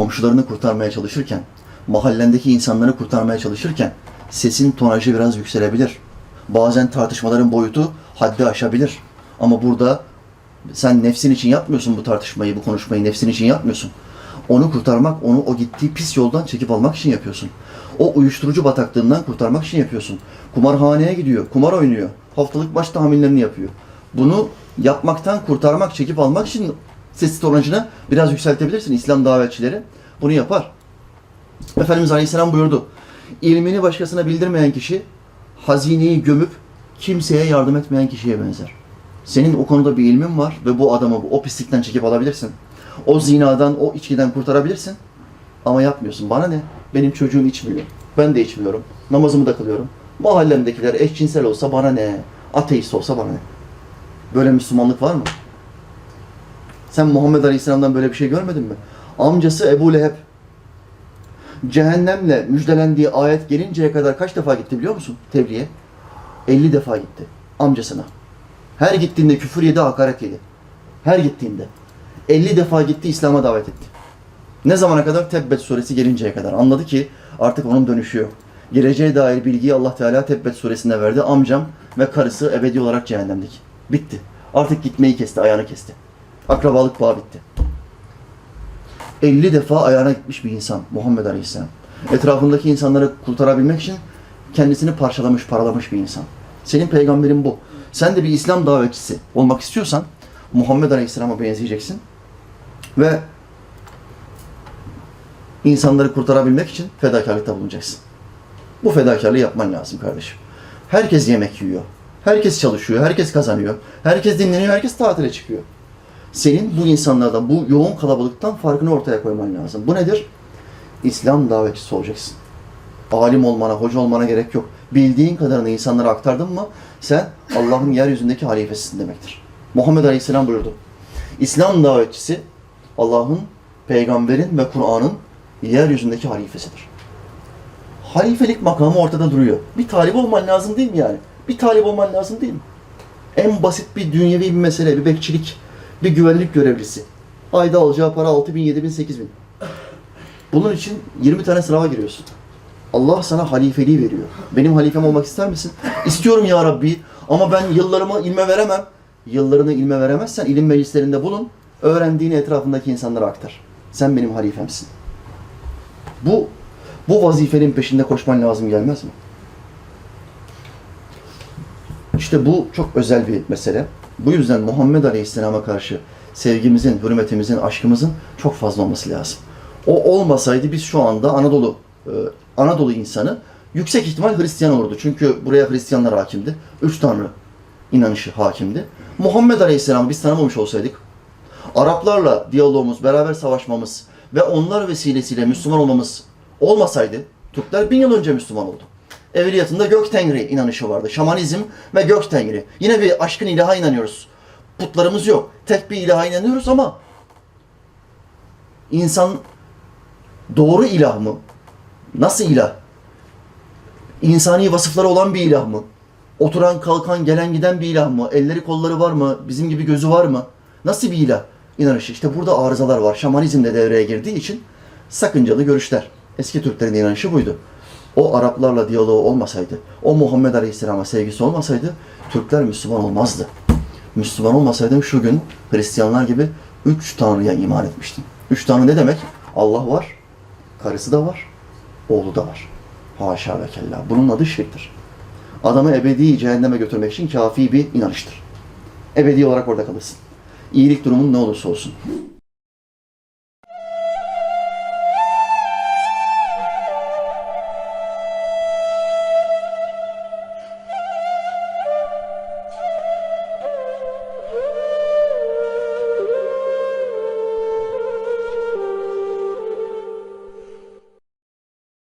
komşularını kurtarmaya çalışırken, mahallendeki insanları kurtarmaya çalışırken sesin tonajı biraz yükselebilir. Bazen tartışmaların boyutu haddi aşabilir. Ama burada sen nefsin için yapmıyorsun bu tartışmayı, bu konuşmayı nefsin için yapmıyorsun. Onu kurtarmak, onu o gittiği pis yoldan çekip almak için yapıyorsun. O uyuşturucu bataklığından kurtarmak için yapıyorsun. Kumarhaneye gidiyor, kumar oynuyor. Haftalık baş tahminlerini yapıyor. Bunu yapmaktan kurtarmak, çekip almak için ses tonajını biraz yükseltebilirsin. İslam davetçileri bunu yapar. Efendimiz Aleyhisselam buyurdu. İlmini başkasına bildirmeyen kişi hazineyi gömüp kimseye yardım etmeyen kişiye benzer. Senin o konuda bir ilmin var ve bu adamı o pislikten çekip alabilirsin. O zinadan, o içkiden kurtarabilirsin. Ama yapmıyorsun. Bana ne? Benim çocuğum içmiyor. Ben de içmiyorum. Namazımı da kılıyorum. Mahallemdekiler eşcinsel olsa bana ne? Ateist olsa bana ne? Böyle Müslümanlık var mı? Sen Muhammed Aleyhisselam'dan böyle bir şey görmedin mi? Amcası Ebu Leheb cehennemle müjdelendiği ayet gelinceye kadar kaç defa gitti biliyor musun? Tebliğe. 50 defa gitti. Amcasına. Her gittiğinde küfür yedi, hakaret yedi. Her gittiğinde. 50 defa gitti, İslam'a davet etti. Ne zamana kadar? Tebbet suresi gelinceye kadar. Anladı ki artık onun dönüşü yok. Geleceğe dair bilgiyi Allah Teala Tebbet suresinde verdi. Amcam ve karısı ebedi olarak cehennemdeki. Bitti. Artık gitmeyi kesti, ayağını kesti. Akrabalık bağı bitti. 50 defa ayağına gitmiş bir insan Muhammed Aleyhisselam. Etrafındaki insanları kurtarabilmek için kendisini parçalamış, paralamış bir insan. Senin peygamberin bu. Sen de bir İslam davetçisi olmak istiyorsan Muhammed Aleyhisselam'a benzeyeceksin. Ve insanları kurtarabilmek için fedakarlıkta bulunacaksın. Bu fedakarlığı yapman lazım kardeşim. Herkes yemek yiyor. Herkes çalışıyor, herkes kazanıyor. Herkes dinleniyor, herkes tatile çıkıyor. Senin bu insanlarda bu yoğun kalabalıktan farkını ortaya koyman lazım. Bu nedir? İslam davetçisi olacaksın. Alim olmana, hoca olmana gerek yok. Bildiğin kadarını insanlara aktardın mı sen Allah'ın yeryüzündeki halifesisin demektir. Muhammed Aleyhisselam buyurdu. İslam davetçisi Allah'ın, peygamberin ve Kur'an'ın yeryüzündeki halifesidir. Halifelik makamı ortada duruyor. Bir talip olman lazım değil mi yani? Bir talip olman lazım değil mi? En basit bir dünyevi bir mesele, bir bekçilik, bir güvenlik görevlisi. Ayda alacağı para 6 bin, 7 bin, 8 bin. Bunun için 20 tane sınava giriyorsun. Allah sana halifeliği veriyor. Benim halifem olmak ister misin? İstiyorum ya Rabbi ama ben yıllarımı ilme veremem. Yıllarını ilme veremezsen ilim meclislerinde bulun. Öğrendiğini etrafındaki insanlara aktar. Sen benim halifemsin. Bu bu vazifenin peşinde koşman lazım gelmez mi? İşte bu çok özel bir mesele. Bu yüzden Muhammed Aleyhisselam'a karşı sevgimizin, hürmetimizin, aşkımızın çok fazla olması lazım. O olmasaydı biz şu anda Anadolu e, Anadolu insanı yüksek ihtimal Hristiyan olurdu. Çünkü buraya Hristiyanlar hakimdi. Üç Tanrı inanışı hakimdi. Muhammed Aleyhisselam'ı biz tanımamış olsaydık, Araplarla diyalogumuz, beraber savaşmamız ve onlar vesilesiyle Müslüman olmamız olmasaydı, Türkler bin yıl önce Müslüman oldu. Evliyatında gök tengri inanışı vardı. Şamanizm ve gök tengri. Yine bir aşkın ilaha inanıyoruz. Putlarımız yok. Tek bir ilaha inanıyoruz ama insan doğru ilah mı? Nasıl ilah? İnsani vasıfları olan bir ilah mı? Oturan, kalkan, gelen giden bir ilah mı? Elleri kolları var mı? Bizim gibi gözü var mı? Nasıl bir ilah? İnanışı. İşte burada arızalar var. Şamanizm de devreye girdiği için sakıncalı görüşler. Eski Türklerin inanışı buydu. O Araplarla diyaloğu olmasaydı, o Muhammed Aleyhisselam'a sevgisi olmasaydı Türkler Müslüman olmazdı. Müslüman olmasaydım şu gün Hristiyanlar gibi üç Tanrı'ya iman etmiştim. Üç Tanrı ne demek? Allah var, karısı da var, oğlu da var. Haşa ve kella. Bunun adı şirktir. Adamı ebedi cehenneme götürmek için kafi bir inanıştır. Ebedi olarak orada kalırsın. İyilik durumun ne olursa olsun.